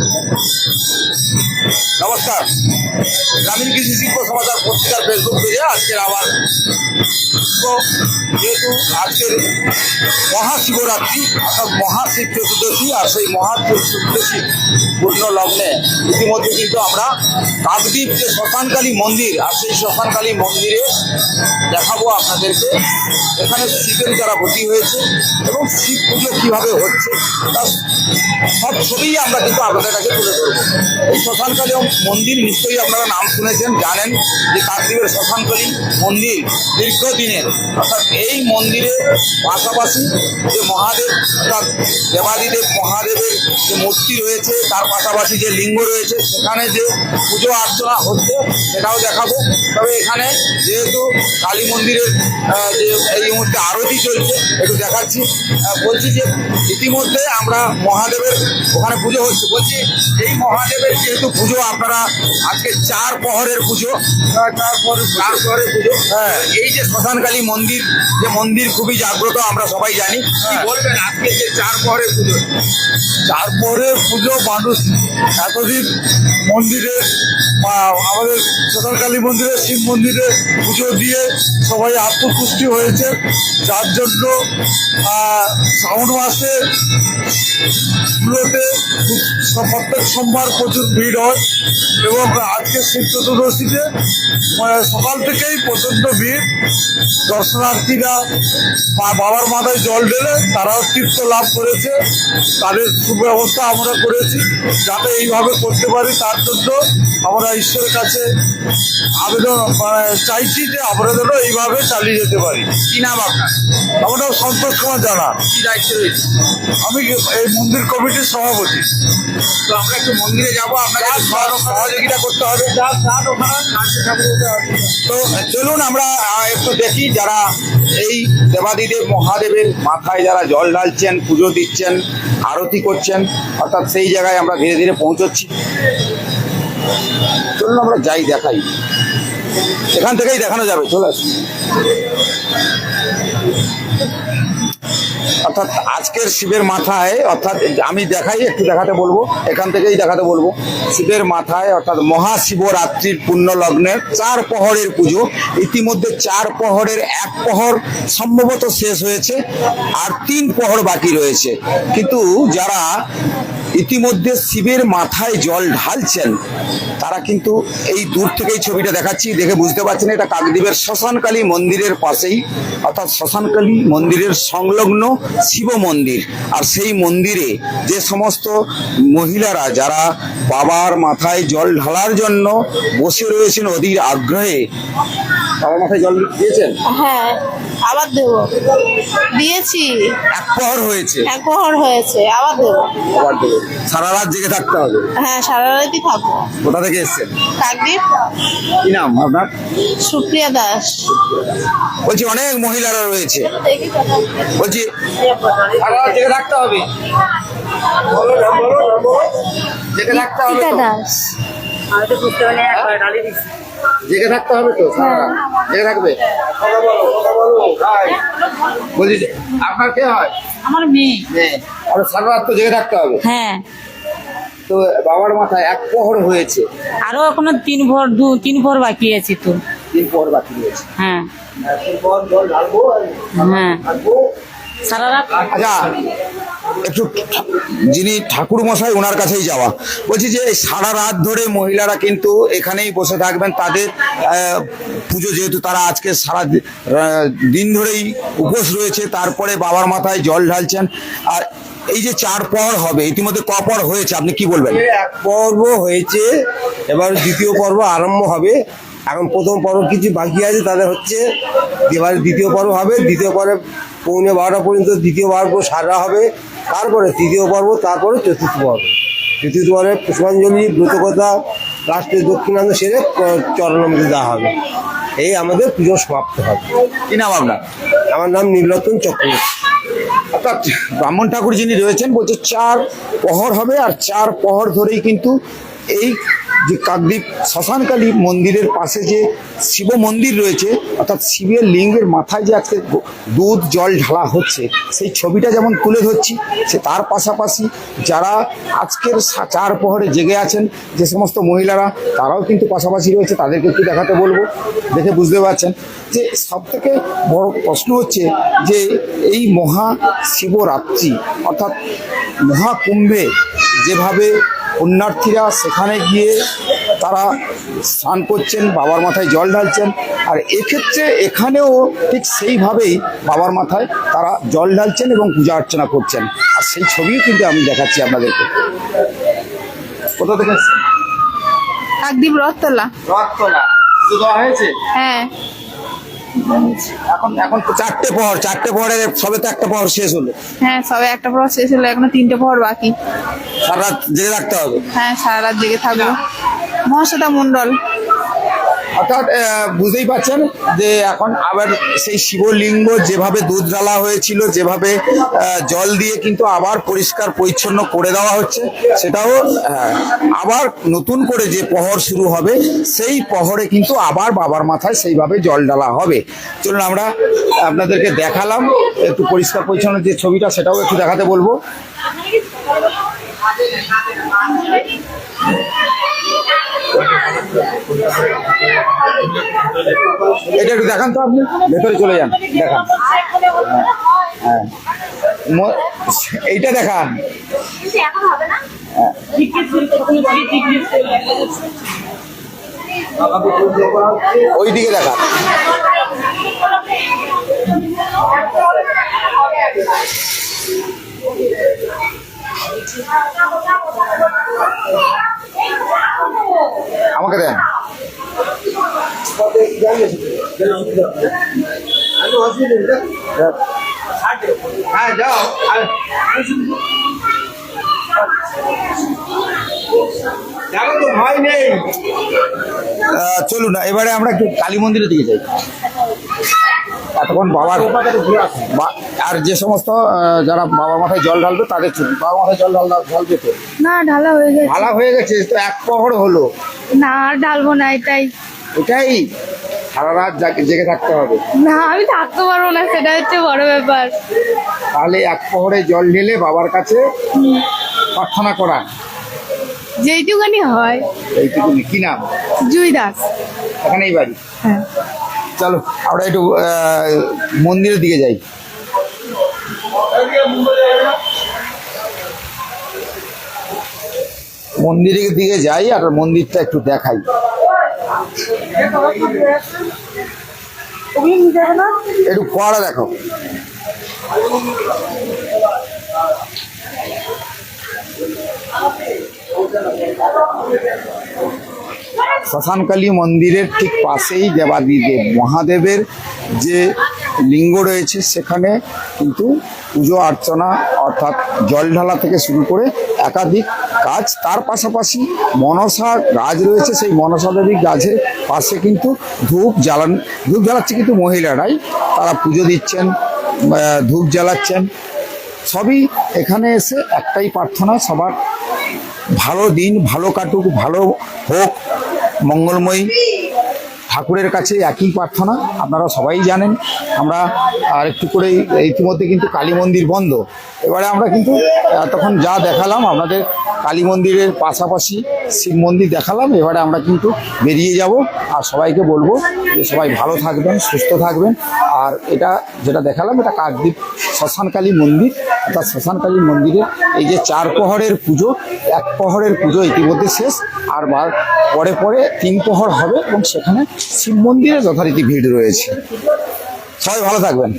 ¡Suscríbete al! নমস্কার। গ্রামীণ কৃষি শিল্প সমাচার পত্রিকার ফেসবুক পেজে আজকের আবার যেহেতু আজকের মহাশিবরাত্রি, অর্থাৎ মহাশিব চতুর্দশী আর সেই মহাশিব চতুর্দশী পূর্ণ লগ্নে, ইতিমধ্যে কিন্তু আমরা কাকদ্বীপ যে শ্মশানকালী মন্দির, আর সেই শ্মশানকালী মন্দিরে দেখাবো আপনাদেরকে। এখানে শিবের যারা ভর্তি হয়েছে এবং শিব পুজো কীভাবে হচ্ছে, তার সব ছবিই আমরা কিন্তু আপনাদের কাছে তুলে ধরবো। এই শ্মশানকালী মন্দির, নিশ্চয়ই আপনারা নাম শুনেছেন, জানেন যে কাকদ্বীপের শ্মশানকালী মন্দির দীর্ঘদিনের। অর্থাৎ এই মন্দিরের পাশাপাশি যে মহাদেব, অর্থাৎ দেবাদিদেব, মহাদেবের যে মূর্তি রয়েছে, তার পাশাপাশি যে লিঙ্গ রয়েছে, সেখানে যে পুজো আর্চনা হচ্ছে, সেটাও দেখাবো। তবে এখানে যেহেতু কালী মন্দিরের যে এই মুহূর্তে আরতি চলছে, একটু দেখাচ্ছি। বলছি যে ইতিমধ্যে আমরা মহাদেবের ওখানে পুজো হচ্ছে। বলছি, এই মহাদেবের যেহেতু পুজো আপনারা আজকে চার প্রহরের পুজো। আহ, চার চার প্রহরের পুজো। হ্যাঁ। এই যে শ্মশানকালী মন্দির যে মন্দির খুবই জাগ্রত আমরা সবাই জানি। কি বলবেন আজকে যে চার প্রহরের পুজো? তারপরে পুজো মানুষ এতদিন মন্দিরে বা আমাদের সোনারকালী মন্দিরে শিব মন্দিরে পুজো দিয়ে সবাই আত্মপুষ্টি হয়েছে। যার জন্য শ্রাবণ মাসে গুলোতে প্রত্যেক সোমবার প্রচুর ভিড় হয়। এবং আজকে শিব চতুর্দশীতে মানে সকাল থেকেই প্রচণ্ড ভিড়। দর্শনার্থীরা বাবার মাথায় জল ঢেলে তারাও তৃপ্ত লাভ করেছে। তাদের সুব্যবস্থা আমরা করেছি যাতে এইভাবে করতে পারি। তার জন্য আমরা ঈশ্বরের কাছে আবেদন মানে চাইছি যে আমরা যেন এইভাবে চালিয়ে যেতে পারি। কি নাম আপনার? আমার নাম সন্তোষ কুমার জানা। কি দায়িত্ব রয়েছে? আমি এই মন্দির কমিটির সভাপতি। তো আমরা একটু মন্দিরে যাব আপনাকে একটু সহ- সহযোগিতা করতে হবে তো চলুন আমরা একটু দেখি যারা এই দেবাদিদেব মহাদেবের মাথায় যারা জল ঢালছেন, পুজো দিচ্ছেন, আরতি করছেন, অর্থাৎ সেই জায়গায় আমরা ধীরে ধীরে পৌঁছচ্ছি। চলুন আমরা যাই দেখাই। এখান থেকেই দেখানো যাবে, চলে আসুন। অর্থাৎ আজকের শিবের মাথায়, অর্থাৎ আমি দেখাই, একটু দেখাতে বলব, এখান থেকেই দেখাতে বলব। শিবের মাথায়, অর্থাৎ মহাশিবরাত্রির পুণ্য লগ্নের চার প্রহরের পুজো। ইতিমধ্যে চার প্রহরের এক প্রহর সম্ভবত শেষ হয়েছে, আর তিন প্রহর বাকি রয়েছে। কিন্তু যারা ইতিমধ্যে শিবের মাথায় জল ঢালছেন। তারা কিন্তু এই দূর থেকেই ছবিটা দেখাচ্ছি, দেখে বুঝতে পারছেন এটা কাকদ্বীপের শ্মশানকালী মন্দিরের পাশেই, অর্থাৎ শ্মশানকালী মন্দিরের সংলগ্ন শিব মন্দির। আর সেই মন্দিরে যে সমস্ত মহিলারা, যারা বাবার মাথায় জল ঢালার জন্য বসে রয়েছেন অধীর আগ্রহে, বাবার মাথায় জল দিয়েছেন? হ্যাঁ আবার দেবো। দিয়েছি। এক প্রহর হয়েছে। এক প্রহর হয়েছে আবার দেবো। আবার দেবো। সারা রাত জেগে থাকতে হবে। হ্যাঁ সারা রাতই থাকব। কোথা থেকে এসছেন? কাকদ্বীপ কি নাম আপনার? সুপ্রিয়া দাস। বলছি অনেক মহিলারা রয়েছে। বলছি সারা রাত জেগে থাকতে হবে। জেগে থাকতে হবে তো? বুঝতে পারি একবার ডালি দাস জেগে থাকতে হবে তো? সারা জেগে থাকবে? বলছি আপনার কে হয়? আমার মেয়ে। মেয়ে। আর সারা রাত তো জেগে থাকতে হবে। হ্যাঁ। তো বাবার মাথায় এক প্রহর হয়েছে। আরও এখনও তিন ভোর দু তিন ভোর বাকি আছে তো। তিন প্রহর বাকি রয়েছে। হ্যাঁ। হ্যাঁ। সারা রাত আচ্ছা একটু যিনি ঠাকুর মশাই ওনার কাছেই যাওয়া। বলছি যে সারা রাত ধরে মহিলারা কিন্তু এখানেই বসে থাকবেন, তাদের পুজো যেহেতু তারা আজকে সারা দিন ধরেই উপোস রয়েছে, তারপরে বাবার মাথায় জল ঢালছেন। আর এই যে চার পর হবে, ইতিমধ্যে ক পর হয়েছে, আপনি কি বলবেন? এক পর্ব হয়েছে, এবার দ্বিতীয় পর্ব আরম্ভ হবে। এখন প্রথম পর্ব কিছু বাকি আছে তাদের হচ্ছে এবার দ্বিতীয় পর্ব হবে। দ্বিতীয় পর্বে পৌনে বারোটা পর্যন্ত দ্বিতীয় পর্ব সারা হবে। তারপরে তৃতীয় পর্ব তারপরে চতুর্থ পর্ব। চতুর্থ পর্বে পুষ্পাঞ্জলি ব্রতকথা লাস্টে দক্ষিণান্ত সেরে চরণামৃত দেওয়া হবে। এই আমাদের পুজো সমাপ্ত হবে। কি নাম আপনার? আমার নাম নীলরতন চক্রবর্তী। অর্থাৎ ব্রাহ্মণ ঠাকুর যিনি রয়েছেন বলছে চার প্রহর হবে আর চার প্রহর ধরেই কিন্তু এই যে কাকদ্বীপ শ্মশানকালী মন্দিরের পাশে যে শিব মন্দির রয়েছে, অর্থাৎ শিবের লিঙ্গের মাথায় যে আজকে দুধ, জল ঢালা হচ্ছে, সেই ছবিটা যেমন তুলে ধরছি, সে তার পাশাপাশি যারা আজকের চার প্রহরে জেগে আছেন, যে সমস্ত মহিলারা, তারাও কিন্তু পাশাপাশি রয়েছে, তাদেরকে একটু দেখাতে বলব। দেখে বুঝতে পারছেন যে সব থেকে বড় প্রশ্ন হচ্ছে যে এই মহা শিবরাত্রি, অর্থাৎ মহাকুম্ভে যেভাবে পুণ্যার্থীরা সেখানে গিয়ে তারা স্নান করছেন বাবার মাথায় জল ঢালছেন। আর এক্ষেত্রে এখানেও ঠিক সেইভাবেই বাবার মাথায় তারা জল ঢালছেন এবং পূজা অর্চনা করছেন। আর সেই ছবিও কিন্তু আমি দেখাচ্ছি আপনাদেরকে। কোথা থেকে? কাকদ্বীপ রথতলা। রথতলা। হয়েছে? হ্যাঁ। এখন এখন চারটে চারটে সবে তো একটা পহর শেষ হলো। হ্যাঁ সবে একটা শেষ হলো এখনও তিনটে বাকি। সারা রাত জেগে রাখতে হবে। হ্যাঁ সারা রাত জেগে থাকব। মহাশ্বেতা মন্ডল অর্থাৎ বুঝতেই পারছেন যে এখন আবার সেই শিবলিঙ্গ যেভাবে দুধ ঢালা হয়েছিল, যেভাবে জল দিয়ে কিন্তু আবার পরিষ্কার পরিচ্ছন্ন করে দেওয়া হচ্ছে, সেটাও আবার নতুন করে যে পহর শুরু হবে, সেই পহরে কিন্তু আবার বাবার মাথায় সেইভাবে জল ঢালা হবে। চলুন আমরা আপনাদেরকে দেখালাম, একটু পরিষ্কার পরিচ্ছন্ন যে ছবিটা, সেটাও একটু দেখাতে বলব। এটা একটু দেখান তো আপনি। ভেতরে চলে যান, দেখান। হ্যাঁ। এইটা দেখান। ওই দিকে দেখান। আমাকে দেন। হ্যাঁ। যাও। দেখো তো ভয় নেই। চলুন এবারে আমরা একটু কালী মন্দিরের দিকে যাই। এতক্ষণ বাবার আর যে সমস্ত যারা বাবার মাথায় জল ঢালবে তাদের চলুন। বাবার মাথায় জল ঢাল ঢালবে তো না ঢালা হয়ে গেছে। ঢালা হয়ে গেছে তো এক প্রহর হলো। না আর ঢালবো না এটাই। এটাই সারা রাত জেগে থাকতে হবে। না আমি থাকতে পারব না সেটা হচ্ছে বড় ব্যাপার। তাহলে এক প্রহরে জল ঢেলে বাবার কাছে প্রার্থনা করা। যেইটুখানি হয়। এইটুকুনি কি নাম? জুই দাস। এখানেই বাড়ি। হ্যাঁ। চলো আমরা একটু মন্দিরের দিকে যাই। মন্দিরের দিকে যাই আর মন্দিরটা একটু দেখাই। একটু ফোয়ারা দেখো। শ্মশানকালী মন্দিরের ঠিক পাশেই দেবাদিদেব মহাদেবের যে লিঙ্গ রয়েছে, সেখানে কিন্তু পুজো, অর্চনা, অর্থাৎ জল ঢালা থেকে শুরু করে একাধিক কাজ। তার পাশাপাশি মনসা গাছ রয়েছে, সেই মনসা দেবী গাছের পাশে কিন্তু ধূপ জ্বালান, ধূপ জ্বালাচ্ছে কিন্তু মহিলারাই। তারা পুজো দিচ্ছেন ধূপ জ্বালাচ্ছেন। সবই এখানে এসে একটাই প্রার্থনা, সবার ভালো দিন, ভালো কাটুক, ভালো হোক, মঙ্গলময়ী। ঠাকুরের কাছে একই প্রার্থনা, আপনারা সবাই জানেন। আমরা আর একটু করে ইতিমধ্যে কিন্তু কালী মন্দির বন্ধ। এবারে আমরা কিন্তু তখন যা দেখালাম আমাদের কালী মন্দিরের পাশাপাশি শিব মন্দির দেখালাম, এবারে আমরা কিন্তু বেরিয়ে যাব। আর সবাইকে বলব যে সবাই ভালো থাকবেন, সুস্থ থাকবেন। আর এটা যেটা দেখালাম, এটা কাকদ্বীপ শ্মশানকালী মন্দির। অর্থাৎ শ্মশানকালী মন্দিরে এই যে চার প্রহরের পুজো, এক প্রহরের পুজো ইতিমধ্যে শেষ। আর পরে পরে তিন প্রহর হবে এবং সেখানে শিব মন্দিরে যথারীতি ভিড় রয়েছে। সবাই ভালো থাকবেন।